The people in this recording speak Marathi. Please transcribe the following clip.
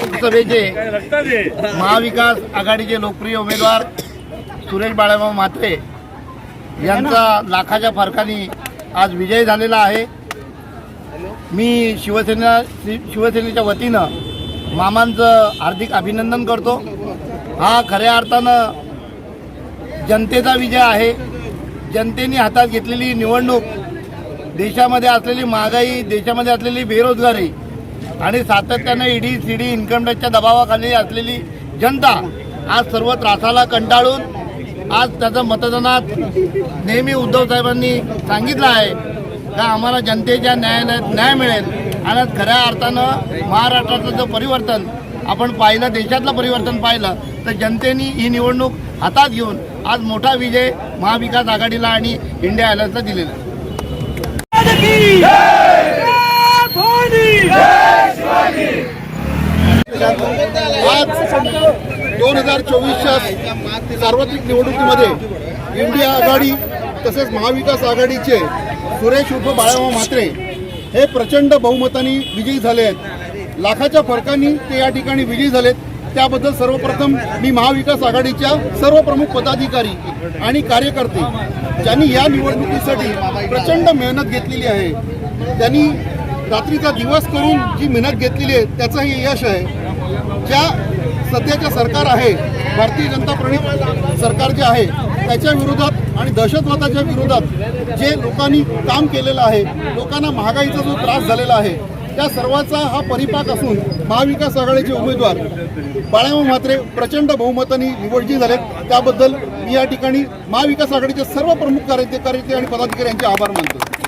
लोकसभेचे महाविकास आघाडीचे लोकप्रिय उमेदवार सुरेश बाळाभाऊ म्हात्रे यांचा लाखाच्या फरकाने आज विजय झालेला आहे. मी शिवसेना शिवसेनेच्या वतीनं मामांचं हार्दिक अभिनंदन करतो. हा खऱ्या अर्थानं जनतेचा विजय आहे. जनतेने हातात घेतलेली निवडणूक देशामध्ये असलेली महागाई देशामध्ये असलेली बेरोजगारी आणि सातत्यानं ईडी सीडी इन्कम टॅक्सच्या दबावाखाली असलेली जनता आज सर्व त्रासाला कंटाळून आज त्याचं मतदानात नेहमी उद्धव साहेबांनी सांगितलं आहे का आम्हाला जनतेच्या न्यायालयात न्याय मिळेल. आणि खऱ्या अर्थानं महाराष्ट्राचं जो परिवर्तन आपण पाहिलं देशातलं परिवर्तन पाहिलं तर जनतेने ही निवडणूक हातात घेऊन आज मोठा विजय महाविकास आघाडीला आणि इंडिया आयलंडला दिलेला आज दोन हजार चोवीसच्या सार्वत्रिक निवडणुकीमध्ये इंडिया आघाडी तसेच महाविकास आघाडीचे सुरेश उर्फ बाळाभाऊ म्हात्रे हे प्रचंड बहुमताने विजयी झाले आहेत. लाखाच्या फरकाने ते या ठिकाणी विजयी झालेत. त्याबद्दल सर्वप्रथम मी महाविकास आघाडीच्या सर्व प्रमुख पदाधिकारी आणि कार्यकर्ते ज्यांनी या निवडणुकीसाठी प्रचंड मेहनत घेतलेली आहे त्यांनी रात्रीचा दिवस करून जी मेहनत घेतलेली आहे त्याचं हे यश आहे. ज्या सध्याचे सरकार आहे भारतीय जनता प्रणित सरकार जे आहे त्याच्या विरोधात आणि दहशतवादाच्या विरोधात जे लोकांनी काम केलेलं आहे लोकांना महागाईचा जो त्रास झालेला आहे त्या सर्वाचा हा परिपाक असून महाविकास आघाडीचे उमेदवार बाळाभाऊ म्हात्रे प्रचंड बहुमताने निवडजी झालेत. त्याबद्दल मी या ठिकाणी महाविकास आघाडीचे सर्व प्रमुख कार्यकर्ते आणि पदाधिकारी यांचे आभार मानतो.